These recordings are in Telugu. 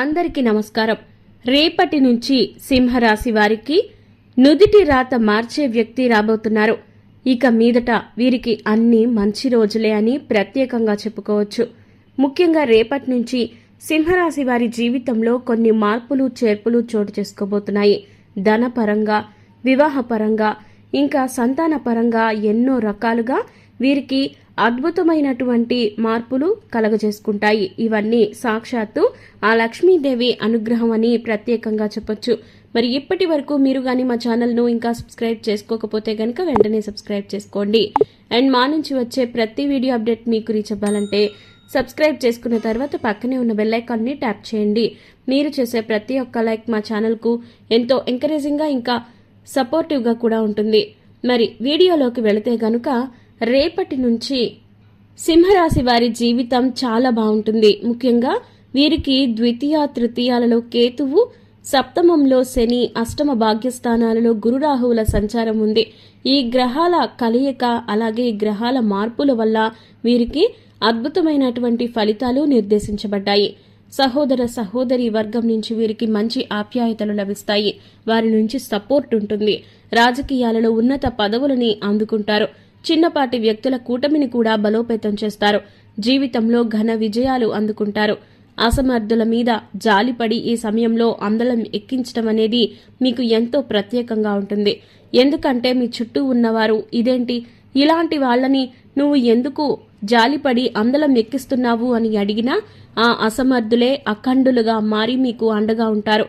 అందరికీ నమస్కారం. రేపటి నుంచి సింహరాశి వారికి నుదిటి రాత మార్చే వ్యక్తి రాబోతున్నారు. ఇక మీదట వీరికి అన్ని మంచి రోజులే అని ప్రత్యేకంగా చెప్పుకోవచ్చు. ముఖ్యంగా రేపటి నుంచి సింహరాశి వారి జీవితంలో కొన్ని మార్పులు చేర్పులు చోటు చేసుకోబోతున్నాయి. ధనపరంగా వివాహపరంగా ఇంకా సంతానపరంగా ఎన్నో రకాలుగా వీరికి అద్భుతమైనటువంటి మార్పులు కలగజేసుకుంటాయి. ఇవన్నీ సాక్షాత్తు ఆ లక్ష్మీదేవి అనుగ్రహం అని ప్రత్యేకంగా చెప్పొచ్చు. మరి ఇప్పటి వరకు మీరు కానీ మా ఛానల్ను ఇంకా సబ్స్క్రైబ్ చేసుకోకపోతే కనుక వెంటనే సబ్స్క్రైబ్ చేసుకోండి. అండ్ మా నుంచి వచ్చే ప్రతి వీడియో అప్డేట్ మీకు రీచ్ అవ్వాలంటే సబ్స్క్రైబ్ చేసుకున్న తర్వాత పక్కనే ఉన్న బెల్లైకాన్ని ట్యాప్ చేయండి. మీరు చేసే ప్రతి ఒక్క లైక్ మా ఛానల్కు ఎంతో ఎంకరేజింగ్గా ఇంకా సపోర్టివ్గా కూడా ఉంటుంది. మరి వీడియోలోకి వెళితే గనుక రేపటి నుంచి సింహరాశి వారి జీవితం చాలా బాగుంటుంది. ముఖ్యంగా వీరికి ద్వితీయ తృతీయాలలో కేతువు సప్తమంలో శని అష్టమ భాగ్యస్థానాలలో గురురాహువుల సంచారం ఉంది. ఈ గ్రహాల కలయిక అలాగే ఈ గ్రహాల మార్పుల వల్ల వీరికి అద్భుతమైనటువంటి ఫలితాలు నిర్దేశించబడ్డాయి. సహోదర సహోదరి వర్గం నుంచి వీరికి మంచి ఆప్యాయతలు లభిస్తాయి. వారి నుంచి సపోర్ట్ ఉంటుంది. రాజకీయాలలో ఉన్నత పదవులని అందుకుంటారు. చిన్నపాటి వ్యక్తుల కూటమిని కూడా బలోపేతం చేస్తారు. జీవితంలో ఘన విజయాలు అందుకుంటారు. అసమర్థుల మీద జాలిపడి ఈ సమయంలో అందలం ఎక్కించడం అనేది మీకు ఎంతో ప్రత్యేకంగా ఉంటుంది. ఎందుకంటే మీ చుట్టూ ఉన్నవారు ఇదేంటి? ఇలాంటి వాళ్ళని నువ్వు ఎందుకు జాలిపడి అందలం ఎక్కిస్తున్నావు అని అడిగినా ఆ అసమర్థులే అఖండులుగా మారి మీకు అండగా ఉంటారు.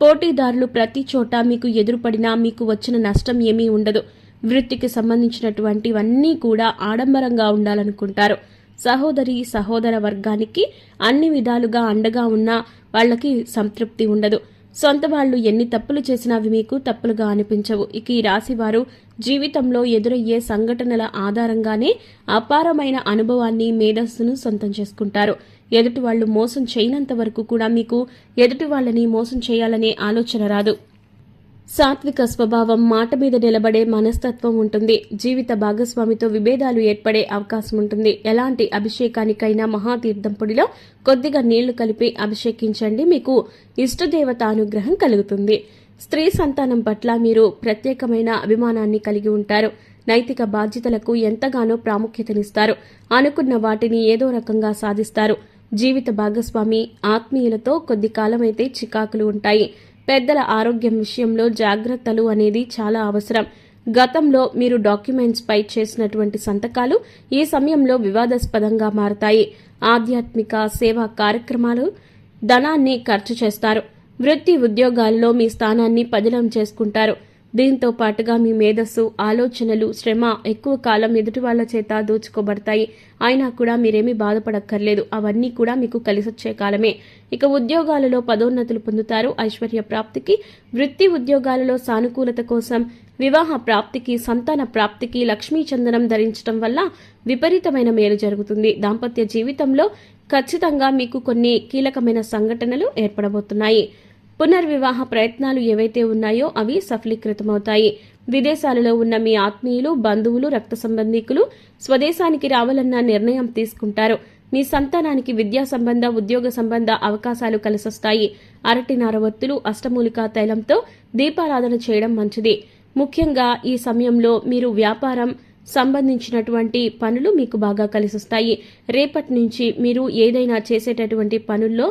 పోటీదారులు ప్రతి చోట మీకు ఎదురుపడినా మీకు వచ్చిన నష్టం ఏమీ ఉండదు. వృత్తికి సంబంధించినటువంటివన్నీ కూడా ఆడంబరంగా ఉండాలనుకుంటారు. సహోదరి సహోదర వర్గానికి అన్ని విధాలుగా అండగా ఉన్నా వాళ్ళకి సంతృప్తి ఉండదు. సొంత వాళ్ళు ఎన్ని తప్పులు చేసినా అవి మీకు తప్పులుగా అనిపించవు. ఇక ఈ రాశివారు జీవితంలో ఎదురయ్యే సంఘటనల ఆధారంగానే అపారమైన అనుభవాన్ని మేధస్సును సొంతం చేసుకుంటారు. ఎదుటి వాళ్ళు మోసం చేయనంత వరకు కూడా మీకు ఎదుటి వాళ్ళని మోసం చేయాలనే ఆలోచన రాదు. సాత్విక స్వభావం మాట మీద నిలబడే మనస్తత్వం ఉంటుంది. జీవిత భాగస్వామితో విభేదాలు ఏర్పడే అవకాశం ఉంటుంది. ఎలాంటి అభిషేకానికైనా మహాతీర్థం పొడిలో కొద్దిగా నీళ్ళు కలిపి అభిషేకించండి. మీకు ఇష్టదేవత అనుగ్రహం కలుగుతుంది. స్త్రీ సంతానం పట్ల మీరు ప్రత్యేకమైన అభిమానాన్ని కలిగి ఉంటారు. నైతిక బాధ్యతలకు ఎంతగానో ప్రాముఖ్యతనిస్తారు. అనుకున్న వాటిని ఏదో రకంగా సాధిస్తారు. జీవిత భాగస్వామి ఆత్మీయులతో కొద్ది కాలమైతే చికాకులు ఉంటాయి. పెద్దల ఆరోగ్యం విషయంలో జాగ్రత్తలు అనేది చాలా అవసరం. గతంలో మీరు డాక్యుమెంట్స్ పై చేసినటువంటి సంతకాలు ఈ సమయంలో వివాదాస్పదంగా మారతాయి. ఆధ్యాత్మిక సేవా కార్యక్రమాలు ధనాన్ని ఖర్చు చేస్తారు. వృత్తి ఉద్యోగాల్లో మీ స్థానాన్ని పదిలం చేసుకుంటారు. దీంతో పాటుగా మీ మేధస్సు ఆలోచనలు శ్రమ ఎక్కువ కాలం ఎదుటి వాళ్ళ చేత దోచుకోబడతాయి. అయినా కూడా మీరేమీ బాధపడక్కర్లేదు. అవన్నీ కూడా మీకు కలిసొచ్చే కాలమే. ఇక ఉద్యోగాలలో పదోన్నతులు పొందుతారు. ఐశ్వర్య ప్రాప్తికి వృత్తి ఉద్యోగాలలో సానుకూలత కోసం వివాహ ప్రాప్తికి సంతాన ప్రాప్తికి లక్ష్మీ చందనం ధరించడం వల్ల విపరీతమైన మేలు జరుగుతుంది. దాంపత్య జీవితంలో ఖచ్చితంగా మీకు కొన్ని కీలకమైన సంఘటనలు ఏర్పడబోతున్నాయి. పునర్వివాహ ప్రయత్నాలు ఏవైతే ఉన్నాయో అవి సఫలీకృతమవుతాయి. విదేశాలలో ఉన్న మీ ఆత్మీయులు బంధువులు రక్త సంబంధికులు స్వదేశానికి రావాలన్న నిర్ణయం తీసుకుంటారు. మీ సంతానానికి విద్యా సంబంధ ఉద్యోగ సంబంధ అవకాశాలు కలిసొస్తాయి. అరటి నారవత్తులు అష్టమూలికా తైలంతో దీపారాధన చేయడం మంచిది. ముఖ్యంగా ఈ సమయంలో మీరు వ్యాపారం సంబంధించినటువంటి పనులు మీకు బాగా కలిసొస్తాయి. రేపటి నుంచి మీరు ఏదైనా చేసేటటువంటి పనుల్లో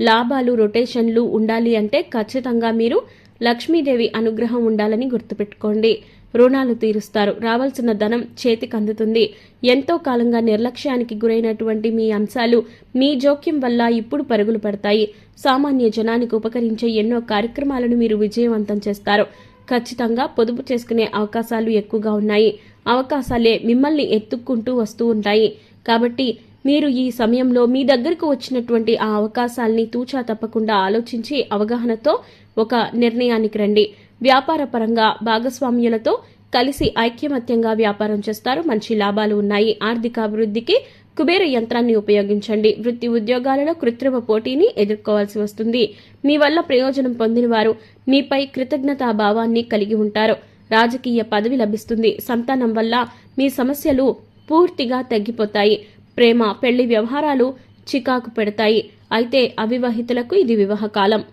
లాభాలు రొటేషన్లు ఉండాలి అంటే ఖచ్చితంగా మీరు లక్ష్మీదేవి అనుగ్రహం ఉండాలని గుర్తుపెట్టుకోండి. రుణాలు తీరుస్తారు. రావాల్సిన ధనం చేతికి అందుతుంది. ఎంతో కాలంగా నిర్లక్ష్యానికి గురైనటువంటి మీ అంశాలు మీ జోక్యం వల్ల ఇప్పుడు పరుగులు పడతాయి. సామాన్య జనానికి ఉపకరించే ఎన్నో కార్యక్రమాలను మీరు విజయవంతం చేస్తారు. ఖచ్చితంగా పొదుపు చేసుకునే అవకాశాలు ఎక్కువగా ఉన్నాయి. అవకాశాలే మిమ్మల్ని ఎత్తుక్కుంటూ వస్తూ ఉంటాయి. కాబట్టి మీరు ఈ సమయంలో మీ దగ్గరకు వచ్చినటువంటి ఆ అవకాశాల్ని తూచా తప్పకుండా ఆలోచించి అవగాహనతో ఒక నిర్ణయానికి రండి. వ్యాపార పరంగా భాగస్వామ్యులతో కలిసి ఐక్యమత్యంగా వ్యాపారం చేస్తారు. మంచి లాభాలు ఉన్నాయి. ఆర్థిక అభివృద్ధికి కుబేర యంత్రాన్ని ఉపయోగించండి. వృత్తి ఉద్యోగాలలో కృత్రిమ పోటీని ఎదుర్కోవాల్సి వస్తుంది. మీ వల్ల ప్రయోజనం పొందిన వారు మీపై కృతజ్ఞతా భావాన్ని కలిగి ఉంటారు. రాజకీయ పదవి లభిస్తుంది. సంతానం వల్ల మీ సమస్యలు పూర్తిగా తగ్గిపోతాయి. ప్రేమ పెళ్ళి వ్యవహారాలు చికాకు పెడతాయి. అయితే అవివాహితులకు ఇది వివాహకాలం.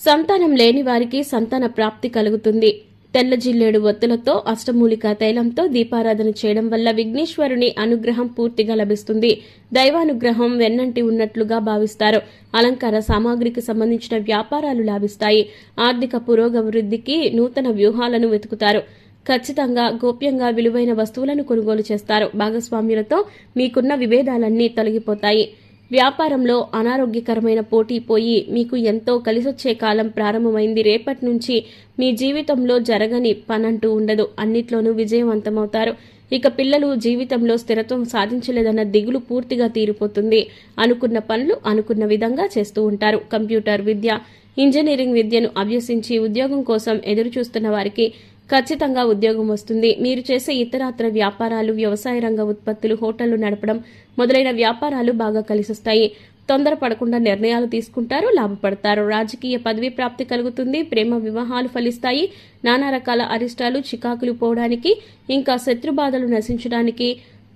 సంతానం లేని వారికి సంతాన ప్రాప్తి కలుగుతుంది. తెల్ల జిల్లేడు ఒత్తులతో అష్టమూలిక తైలంతో దీపారాధన చేయడం వల్ల విఘ్నేశ్వరుని అనుగ్రహం పూర్తిగా లభిస్తుంది. దైవానుగ్రహం వెన్నంటి ఉన్నట్లుగా భావిస్తారు. అలంకార సామాగ్రికి సంబంధించిన వ్యాపారాలు లాభిస్తాయి. ఆర్థిక పురోగవృద్ధికి నూతన వ్యూహాలను వెతుకుతారు. ఖచ్చితంగా గోప్యంగా విలువైన వస్తువులను కొనుగోలు చేస్తారు. భాగస్వామ్యులతో మీకున్న విభేదాలన్నీ తొలగిపోతాయి. వ్యాపారంలో అనారోగ్యకరమైన పోటీ పోయి మీకు ఎంతో కలిసొచ్చే కాలం ప్రారంభమైంది. రేపటి నుంచి మీ జీవితంలో జరగని పనంటూ ఉండదు. అన్నిట్లోనూ విజయవంతమవుతారు. ఇక పిల్లలు జీవితంలో స్థిరత్వం సాధించలేదన్న దిగులు పూర్తిగా తీరిపోతుంది. అనుకున్న పనులు అనుకున్న విధంగా చేస్తూ ఉంటారు. కంప్యూటర్ విద్య ఇంజనీరింగ్ విద్యను అభ్యసించి ఉద్యోగం కోసం ఎదురుచూస్తున్న వారికి ఖచ్చితంగా ఉద్యోగం వస్తుంది. మీరు చేసే ఇతరాత్ర వ్యాపారాలు వ్యవసాయ రంగ ఉత్పత్తులు హోటళ్ళు నడపడం మొదలైన వ్యాపారాలు బాగా కలిసొస్తాయి. తొందరపడకుండా నిర్ణయాలు తీసుకుంటారు లాభపడతారు. రాజకీయ పదవి ప్రాప్తి కలుగుతుంది ప్రేమ వివాహాలు ఫలిస్తాయి. నానా రకాల అరిష్టాలు చికాకులు పోవడానికి ఇంకా శత్రుబాధలు నశించడానికి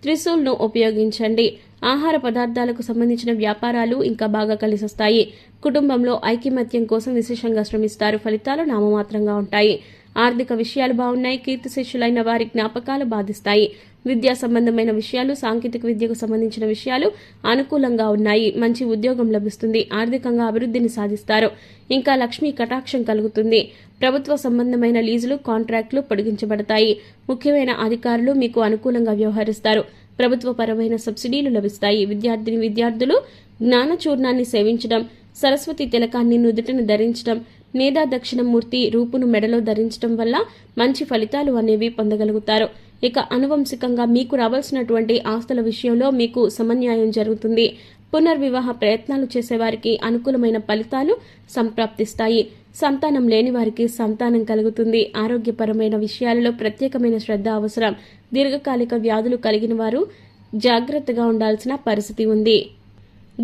త్రిశూల్ను ఉపయోగించండి. ఆహార పదార్థాలకు సంబంధించిన వ్యాపారాలు ఇంకా బాగా కలిసొస్తాయి. కుటుంబంలో ఐకమత్యం కోసం విశేషంగా శ్రమిస్తారు. ఫలితాలు నామమాత్రంగా ఉంటాయి. ఆర్థిక విషయాలు బాగున్నాయి కీర్తి శిష్యులైన వారి జ్ఞాపకాలు బాధిస్తాయి. విద్యా సంబంధమైన విషయాలు సాంకేతిక విద్యకు సంబంధించిన విషయాలు అనుకూలంగా ఉన్నాయి. మంచి ఉద్యోగం లభిస్తుంది ఆర్థికంగా అభివృద్ధిని సాధిస్తారు. ఇంకా లక్ష్మీ కటాక్షం కలుగుతుంది. ప్రభుత్వ సంబంధమైన లీజులు కాంట్రాక్టులు పొడిగించబడతాయి. ముఖ్యమైన అధికారులు మీకు అనుకూలంగా వ్యవహరిస్తారు. ప్రభుత్వపరమైన సబ్సిడీలు లభిస్తాయి. విద్యార్థిని విద్యార్థులు జ్ఞానచూర్ణాన్ని సేవించడం సరస్వతి తిలకాన్ని నుదుటను ధరించడం మేధా దక్షిణమూర్తి రూపును మెడలో ధరించడం వల్ల మంచి ఫలితాలు అనేవి పొందగలుగుతారు. ఇక అనువంశికంగా మీకు రావాల్సినటువంటి ఆస్తుల విషయంలో మీకు సమన్యాయం జరుగుతుంది. పునర్వివాహ ప్రయత్నాలు చేసేవారికి అనుకూలమైన ఫలితాలు సంప్రాప్తిస్తాయి. సంతానం లేని వారికి సంతానం కలుగుతుంది. ఆరోగ్యపరమైన విషయాలలో ప్రత్యేకమైన శ్రద్ధ అవసరం. దీర్ఘకాలిక వ్యాధులు కలిగిన వారు జాగ్రత్తగా ఉండాల్సిన పరిస్థితి ఉంది.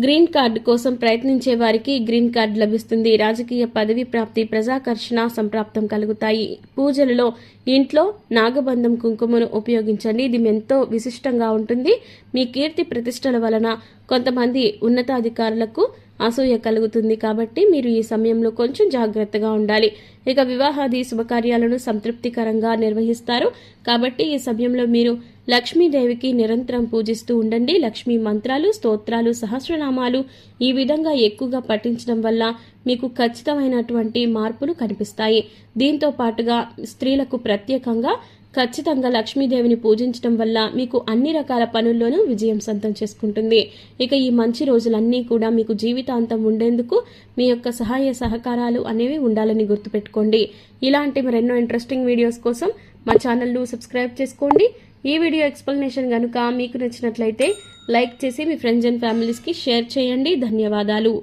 గ్రీన్ కార్డు కోసం ప్రయత్నించే వారికి గ్రీన్ కార్డు లభిస్తుంది. రాజకీయ పదవి ప్రాప్తి ప్రజాకర్షణ సంప్రాప్తం కలుగుతాయి. పూజలలో ఇంట్లో నాగబంధం కుంకుమను ఉపయోగించండి. ఇది ఎంతో విశిష్టంగా ఉంటుంది. మీ కీర్తి ప్రతిష్టల వలన కొంతమంది ఉన్నతాధికారులకు అసూయ కలుగుతుంది కాబట్టి మీరు ఈ సమయంలో కొంచెం జాగ్రత్తగా ఉండాలి. ఇక వివాహాది శుభకార్యాలను సంతృప్తికరంగా నిర్వహిస్తారు. కాబట్టి ఈ సమయంలో మీరు లక్ష్మీదేవికి నిరంతరం పూజిస్తూ ఉండండి. లక్ష్మీ మంత్రాలు స్తోత్రాలు సహస్రనామాలు ఈ విధంగా ఎక్కువగా పఠించడం వల్ల మీకు ఖచ్చితమైనటువంటి మార్పులు కనిపిస్తాయి. దీంతో పాటుగా స్త్రీలకు ప్రత్యేకంగా ఖచ్చితంగా లక్ష్మీదేవిని పూజించడం వల్ల మీకు అన్ని రకాల పనుల్లోనూ విజయం సొంతం చేసుకుంటుంది. ఇక ఈ మంచి రోజులన్నీ కూడా మీకు జీవితాంతం ఉండేందుకు మీ యొక్క సహాయ సహకారాలు అనేవి ఉండాలని గుర్తుపెట్టుకోండి. ఇలాంటి మరెన్నో ఇంట్రెస్టింగ్ వీడియోస్ కోసం మా ఛానల్ను సబ్స్క్రైబ్ చేసుకోండి. ఈ వీడియో ఎక్స్ప్లెనేషన్ కనుక మీకు నచ్చినట్లయితే లైక్ చేసి మీ ఫ్రెండ్స్ అండ్ ఫ్యామిలీస్కి షేర్ చేయండి. ధన్యవాదాలు.